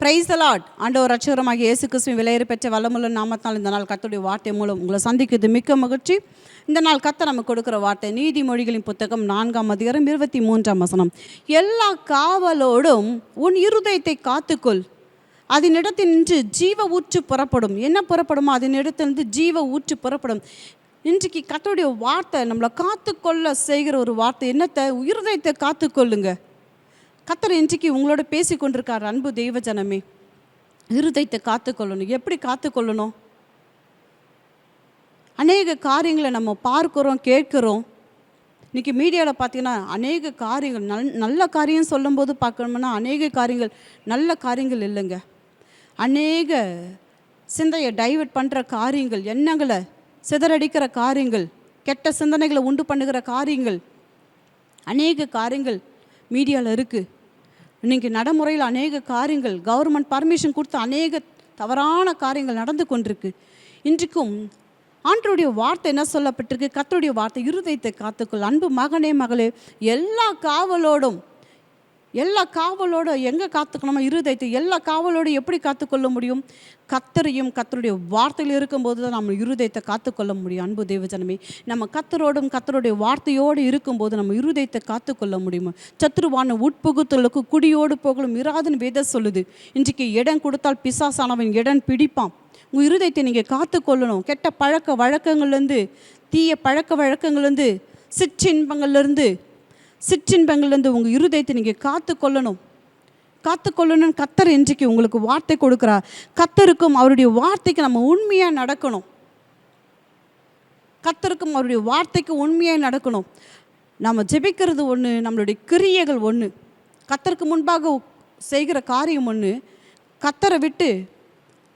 Price Lord ஆண்டவர் ரட்சகரமாக இயேசு கிறிஸ்துவின் விலையேறி பெற்ற வல்லமுள்ள நாமத்தால் இந்த நாள் கத்துடைய வார்த்தை மூலம் உங்களை சந்திக்கிறது மிக்க மகிழ்ச்சி. இந்த நாள் கத்த நம்ம கொடுக்குற வார்த்தை நீதிமொழிகளின் புத்தகம் நான்காம் அதிகாரம் இருபத்தி மூன்றாம் வசனம். எல்லா காவலோடும் உன் இருதயத்தை காத்துக்கொள். அதனிடத்தில் நின்று ஜீவ ஊற்று புறப்படும். என்ன புறப்படுமோ அதனிடத்திலிருந்து ஜீவ ஊற்று புறப்படும். இன்றைக்கு கத்தோடைய வார்த்தை நம்மளை காத்துக்கொள்ள செய்கிற ஒரு வார்த்தை. என்னத்தை? இருதயத்தை காத்துக்கொள்ளுங்கள் கத்தர் இன்றைக்கு உங்களோட பேசி கொண்டிருக்கார் அன்பு தெய்வ ஜனமே இருதயத்தை காத்துக்கொள்ளணும். எப்படி காத்துக்கொள்ளணும்? அநேக காரியங்களை நம்ம பார்க்குறோம் கேட்குறோம். இன்றைக்கி மீடியாவில் பார்த்தீங்கன்னா அநேக காரியங்கள் நல் நல்ல காரியம் சொல்லும்போது பார்க்கணும்னா அநேக காரியங்கள் நல்ல காரியங்கள் இல்லைங்க. அநேக சிந்தையை டைவர்ட் பண்ணுற காரியங்கள் எண்ணங்களை சிதறடிக்கிற காரியங்கள் கெட்ட சிந்தனைகளை உண்டு பண்ணுகிற காரியங்கள் அநேக காரியங்கள் மீடியாவில் இருக்குது இன்னைக்கு நடைமுறையில் அநேக காரியங்கள் கவர்மெண்ட் பர்மிஷன் கொடுத்து அநேக தவறான காரியங்கள் நடந்து கொண்டிருக்கு. இன்றைக்கும் ஆண்டருடைய வார்த்தை என்ன சொல்லப்பட்டிருக்கு? கத்தருடைய வார்த்தை இருதயத்தை காத்துக்கொள். அன்பு மகனே மகளே எல்லா காவலோடும் எல்லா காவலோட எங்கே காத்துக்கணுமோ இருதயத்தை எல்லா காவலோடு எப்படி காத்துக்கொள்ள முடியும்? கத்தரையும் கத்தருடைய வார்த்தையில் இருக்கும்போது தான் நம்ம இருதயத்தை காத்துக்கொள்ள முடியும். அன்பு தேவஜனமே நம்ம கத்தரோடும் கத்தருடைய வார்த்தையோடு இருக்கும்போது நம்ம இருதயத்தை காத்துக்கொள்ள முடியுமா? சத்ருவான உட்புகுத்தலுக்கு குடியோடு போகலும் இராதுன்னு வேத சொல்லுது. இன்றைக்கு இடம் கொடுத்தால் பிசாசானவன் இடம் பிடிப்பான். உங்கள் இருதயத்தை நீங்கள் காத்துக்கொள்ளணும். கெட்ட பழக்க வழக்கங்கள்லேருந்து தீய பழக்க வழக்கங்கள்லேருந்து சிற்றின்பங்கள்லேருந்து சிற்றின்பங்கள்லேருந்து உங்கள் இருதயத்தை நீங்கள் காத்துக்கொள்ளணும். காத்துக்கொள்ளணும் கத்தர் இன்றைக்கு உங்களுக்கு வார்த்தை கொடுக்குறார். கத்தருக்கும் அவருடைய வார்த்தைக்கு நம்ம உண்மையாக நடக்கணும். கத்தருக்கும் அவருடைய வார்த்தைக்கு உண்மையாக நடக்கணும். நம்ம ஜெபிக்கிறது ஒன்று நம்மளுடைய கிரியைகள் ஒன்று கத்தருக்கு முன்பாக செய்கிற காரியம் ஒன்று கத்தரை விட்டு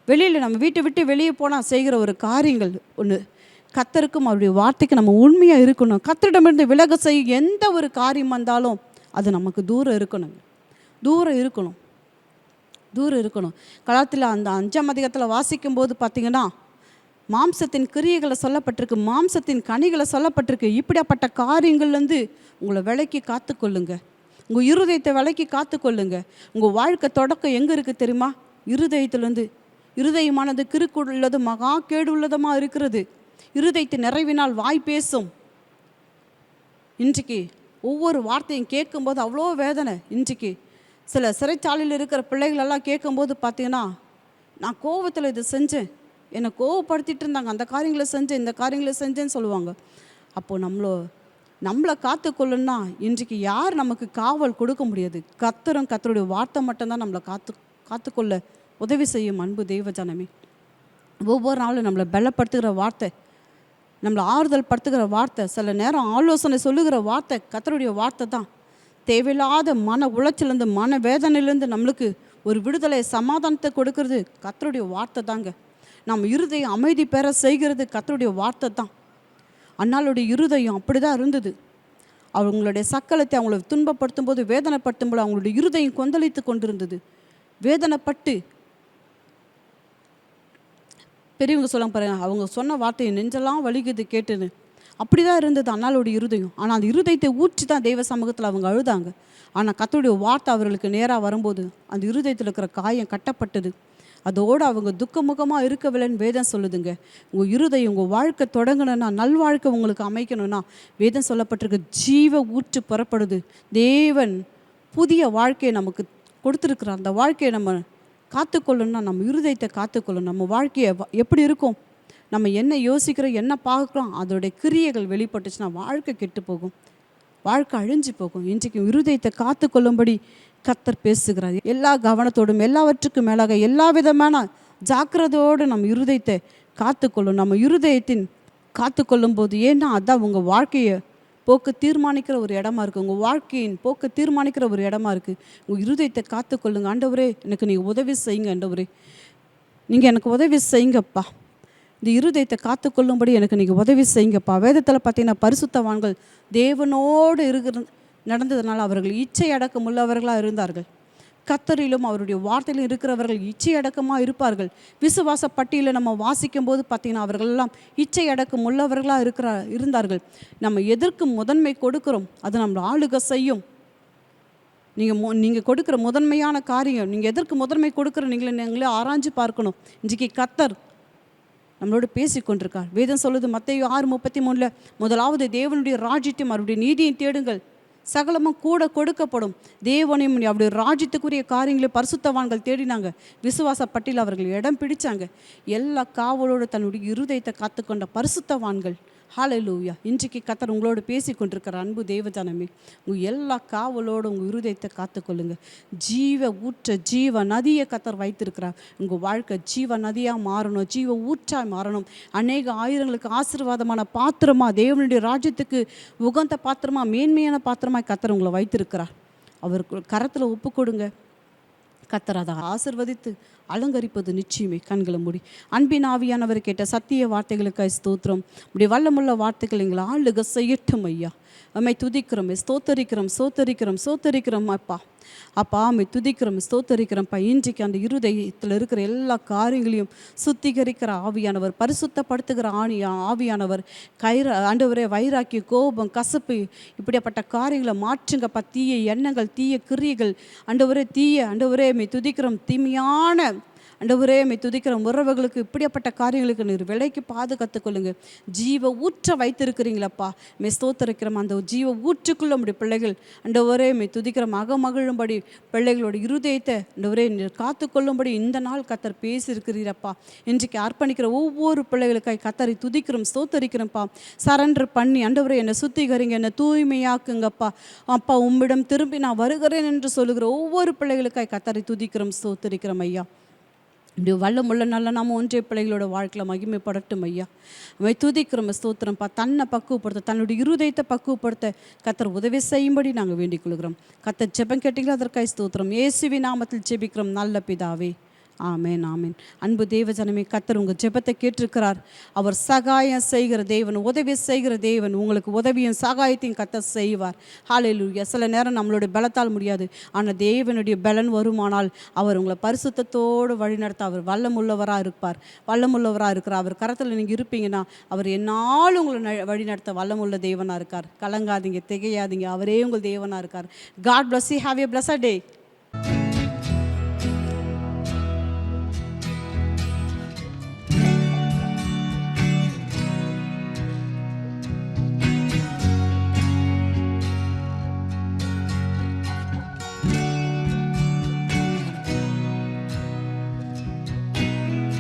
வெளியில் நம்ம வீட்டை விட்டு வெளியே போனால் செய்கிற ஒரு காரியங்கள் ஒன்று கத்தருக்கும் அவருடைய வார்த்தைக்கு நம்ம உண்மையாக இருக்கணும். கத்தரிடமிருந்து விலக செய்ய எந்த ஒரு காரியம் வந்தாலும் அது நமக்கு தூரம் இருக்கணுங்க. தூரம் இருக்கணும். தூரம் இருக்கணும். களத்தில் அந்த அஞ்சாம் அதிகத்தில் வாசிக்கும் போது பார்த்தீங்கன்னா மாம்சத்தின் கிரியைகளை சொல்லப்பட்டிருக்கு மாம்சத்தின் கனிகளை சொல்லப்பட்டிருக்கு. இப்படியாப்பட்ட காரியங்கள்லேருந்து உங்களை விலைக்கு காத்துக்கொள்ளுங்க. உங்கள் இருதயத்தை விலைக்கு காத்துக்கொள்ளுங்க. உங்கள் வாழ்க்கை தொடக்கம் எங்கே இருக்குது தெரியுமா? இருதயத்துலேருந்து. இருதயமானது கிறுக்குள்ளது மகா கேடு உள்ளதமாக இருக்கிறது. இருதயத்தை நிறைவினால் வாய் பேசும். இன்றைக்கு ஒவ்வொரு வார்த்தையும் கேட்கும்போது அவ்வளோ வேதனை இன்றைக்கு. சில சிறைச்சாலையில் இருக்கிற பிள்ளைகளெல்லாம் கேட்கும்போது பார்த்தீங்கன்னா நான் கோவத்தில் இதை செஞ்சேன். என்னை கோவப்படுத்திட்டு இருந்தாங்க. அந்த காரியங்களை செஞ்சேன் இந்த காரியங்களை செஞ்சேன்னு சொல்லுவாங்க. அப்போது நம்மளோ நம்மளை காத்துக்கொள்ளணும்னா இன்றைக்கு யார் நமக்கு காவல் கொடுக்க முடியாது. கத்தரும் கத்தருடைய வார்த்தை மட்டும்தான் நம்மளை காத்து காத்துக்கொள்ள உதவி செய்யும் அன்பு தெய்வ ஜனமே. ஒவ்வொரு நாளும் நம்மளை பலப்படுத்துகிற வார்த்தை நம்மளை ஆறுதல் படுத்துகிற வார்த்தை சில நேரம் ஆலோசனை சொல்லுகிற வார்த்தை கத்தருடைய வார்த்தை தான். தேவையில்லாத மன உளைச்சலேருந்து மன வேதனையிலேருந்து நம்மளுக்கு ஒரு விடுதலை சமாதானத்தை கொடுக்கறது கத்தருடைய வார்த்தை தாங்க. நம்ம இருதயம் அமைதி பெற செய்கிறது கத்தருடைய வார்த்தை தான். அண்ணாளுடைய இருதயம் அப்படி தான் இருந்தது. அவங்களுடைய சக்கலத்தை அவங்கள துன்பப்படுத்தும் போது வேதனைப்படுத்தும் போது அவங்களுடைய இருதயம் கொந்தளித்து கொண்டிருந்தது. வேதனைப்பட்டு பெரியவங்க சொல்லாங்க பாருங்க அவங்க சொன்ன வார்த்தையை நெஞ்செல்லாம் வலிக்குது கேட்டுன்னு. அப்படி தான் இருந்தது அண்ணாளுடைய இருதயம். ஆனால் அந்த இருதயத்தை ஊற்றி தான் தெய்வ சமூகத்தில் அவங்க அழுதாங்க. ஆனால் கத்தோடைய வார்த்தை அவர்களுக்கு நேராக வரும்போது அந்த இருதயத்தில் இருக்கிற காயம் கட்டப்பட்டது. அதோடு அவங்க துக்கமுகமாக இருக்கவில்லைன்னு வேதம் சொல்லுதுங்க. உங்கள் இருதயம் உங்கள் வாழ்க்கை தொடங்கணும்னா நல்வாழ்க்கை உங்களுக்கு அமைக்கணும்னா வேதம் சொல்லப்பட்டிருக்கு ஜீவ ஊற்று புறப்படுது. தேவன் புதிய வாழ்க்கையை நமக்கு கொடுத்துருக்குற அந்த வாழ்க்கையை நம்ம காத்துக்கொள்ளணும்னா நம்ம இருதயத்தை காத்துக்கொள்ளணும். நம்ம வாழ்க்கையை வ- எப்படி இருக்கும்? நம்ம என்ன யோசிக்கிறோம் என்ன பார்க்குறோம் அதோடைய கிரியைகள் வெளிப்பட்டுச்சுன்னா வாழ்க்கை கெட்டு போகும். வாழ்க்கை அழிஞ்சு போகும். இன்றைக்கு இருதயத்தை காத்துக்கொள்ளும்படி கத்தர் பேசுகிறார். எல்லா கவனத்தோடும் எல்லாவற்றுக்கும் மேலாக எல்லா விதமான ஜாக்கிரதையோடு நம்ம இருதயத்தை காத்துக்கொள்ளும் நம்ம இருதயத்தின் காத்துக்கொள்ளும் போது ஏன்னா அதான் உங்கள் வாழ்க்கையை போக்கு தீர்மானிக்கிற ஒரு இடமா இருக்குது உங்கள் வாழ்க்கையின் போக்கு தீர்மானிக்கிற ஒரு இடமா இருக்குது உங்கள் இருதயத்தை காத்துக்கொள்ளுங்க. ஆண்டவரே எனக்கு நீங்கள் உதவி செய்யுங்க ஆண்டவரே. நீங்கள் எனக்கு உதவி செய்யுங்கப்பா. இந்த இருதயத்தை காத்துக்கொள்ளும்படி எனக்கு நீங்கள் உதவி செய்யுங்கப்பா. வேதத்தில் பார்த்தீங்கன்னா பரிசுத்தவான்கள் தேவனோடு இருக்கிற நடந்ததுனால அவர்கள் இச்சை அடக்கம் உள்ளவர்களாக இருந்தார்கள். கத்தரிலும் அவருடைய வார்த்தையிலும் இருக்கிறவர்கள் இச்சையடக்கமாக இருப்பார்கள். விசுவாச பட்டியலில் நம்ம வாசிக்கும் போது பார்த்தீங்கன்னா அவர்கள் எல்லாம் இச்சை அடக்கம் உள்ளவர்களாக இருக்கிற இருந்தார்கள். நம்ம எதற்கு முதன்மை கொடுக்கிறோம்? அது நம்மளை ஆளுக செய்யும். நீங்கள் மு நீங்கள் கொடுக்குற முதன்மையான காரியம் நீங்கள் எதற்கு முதன்மை கொடுக்குற நீங்களே நீங்களே ஆராய்ஞ்சு பார்க்கணும். இன்றைக்கி கத்தர் நம்மளோடு பேசி கொண்டிருக்கார். வேதம் சொல்லுது மத்தேயு ஆறு முப்பத்தி மூணில் முதலாவது தேவனுடைய ராஜ்யத்தையும் அவருடைய நீதியை தேடுங்கள். சகலமும் கூட கொடுக்கப்படும். தேவனையும் அப்படி ராஜ்யத்துக்குரிய காரியங்களை பரிசுத்தவான்கள் தேடினாங்க. விசுவாச பட்டியல் அவர்கள் இடம் பிடிச்சாங்க. எல்லா காவலோடு தன்னுடைய இருதயத்தை காத்துக்கொண்ட பரிசுத்தவான்கள். ஹalleluya இன்றைக்கு கத்தர் உங்களோட பேசி கொண்டிருக்கிற அன்பு தேவதானமே உங்கள் எல்லா காவலோடு உங்கள் இருதயத்தை காத்துக்கொள்ளுங்க. ஜீவ ஊற்ற ஜீவ நதியை கத்தர் வைத்திருக்கிறார். உங்கள் வாழ்க்கை ஜீவ நதியாக மாறணும் ஜீவ ஊற்றாக மாறணும். அநேக ஆயிரங்களுக்கு ஆசீர்வாதமான பாத்திரமா தேவனுடைய ராஜ்யத்துக்கு உகந்த பாத்திரமா மேன்மையான பாத்திரமா கத்தர் உங்களை வைத்திருக்கிறார். அவருக்கு கரத்தில் ஒப்பு கொடுங்க கத்தர் அதை ஆசிர்வதித்து அலங்கரிப்பது நிச்சயமே கண்களை மூடி. அன்பின் ஆவியானவர் கேட்ட சத்திய வார்த்தைகளுக்காய் ஸ்தோத்திரம். இப்படி வல்லமுள்ள வார்த்தைகள் எங்களை ஆளுக செய்யட்டும் ஐயா. அம்மை துதிக்கிறோம் ஸ்தோத்தரிக்கிறோம் சோத்தரிக்கிறோம் சோத்தரிக்கிறோம் அப்பா. அப்பா அம்மை துதிக்கிறோம் ஸ்தோத்தரிக்கிறோம்ப்பா இன்றைக்கு அந்த இருதயத்தில் இருக்கிற எல்லா காரியங்களையும் சுத்திகரிக்கிற ஆவியானவர் பரிசுத்தப்படுத்துகிற ஆணியா ஆவியானவர் கைர ஆண்டவரே வைராக்கி கோபம் கசப்பு இப்படிப்பட்ட காரியங்களை மாற்றுங்கப்பா தீய எண்ணங்கள் தீய கிரியைகள் ஆண்டவரே தீய ஆண்டவரே மை துதிக்கிறோம் தீமையான அண்டவரே மை துதிக்கிற உறவுகளுக்கு இப்படிப்பட்ட காரியங்களுக்கு நீர் விலைக்கு பாதுகாத்துக் கொள்ளுங்க ஜீவ ஊற்ற வைத்திருக்கிறீங்களப்பா. மே ஸ்தோத்தரிக்கிறோம் அந்த ஜீவ ஊற்றுக்குள்ள நம்முடைய பிள்ளைகள். அண்டவரே மை துதிக்கிற மகமகிழும்படி பிள்ளைகளோட இருதயத்தை அண்டவரே நீர் காத்துக்கொள்ளும்படி இந்த நாள் கத்தர் பேசியிருக்கிறீரப்பா. இன்றைக்கு அர்ப்பணிக்கிற ஒவ்வொரு பிள்ளைகளுக்காய் கத்தரை துதிக்கிறோம் ஸ்தோத்தரிக்கிறோம்ப்பா. சரண்டர் பண்ணி அண்டவரே என்னை சுத்திகரிங்க என்னை தூய்மையாக்குங்கப்பா. அப்பா உம்மிடம் திரும்பி நான் வருகிறேன் என்று சொல்லுகிற ஒவ்வொரு பிள்ளைகளுக்காய் கத்தரை துதிக்கிறோம் ஸ்தோத்தரிக்கிறோம் ஐயா. இப்படி வல்லமுள்ள நல்ல நாம ஒன்றிய பிள்ளைகளோட வாழ்க்கையில் மகிமைப்படட்டும் ஐயா. அவை துதிக்கிறோம் ஸ்தோத்திரம்ப்பா தன்னை பக்குவப்படுத்த தன்னுடைய இருதயத்தை பக்குவப்படுத்த கத்தர் உதவி செய்யும்படி நாங்கள் வேண்டிக் கொள்கிறோம். கத்தர் ஜெபம் கேட்டீங்களா? அதற்காய் ஸ்தோத்திரம். இயேசுவி நாமத்தில் ஜெபிக்கிறோம். நல்ல பிதாவே. ஆமேன் ஆமேன். அன்பு தேவஜனமே கத்தர் உங்கள் ஜெபத்தை கேட்டிருக்கிறார். அவர் சகாயம் செய்கிற தேவன் உதவி செய்கிற தேவன் உங்களுக்கு உதவியும் சகாயத்தையும் கத்தர் செய்வார். ஹalleluya சில நேரம் நம்மளுடைய பலத்தால் முடியாது. ஆனால் தேவனுடைய பலன் வருமானால் அவர் உங்களை பரிசுத்தத்தோடு வழிநடத்த அவர் வல்லமுள்ளவராக இருப்பார். வல்லமுள்ளவராக இருக்கிறார் அவர் கரத்தில் நீங்கள் இருப்பீங்கன்னா அவர் என்னாலும் உங்களை ந- வழிநடத்த வல்லமுள்ள தேவனாக இருக்கார். கலங்காதீங்க திகையாதீங்க அவரே உங்கள் தேவனாக இருக்கார். God bless have have a a day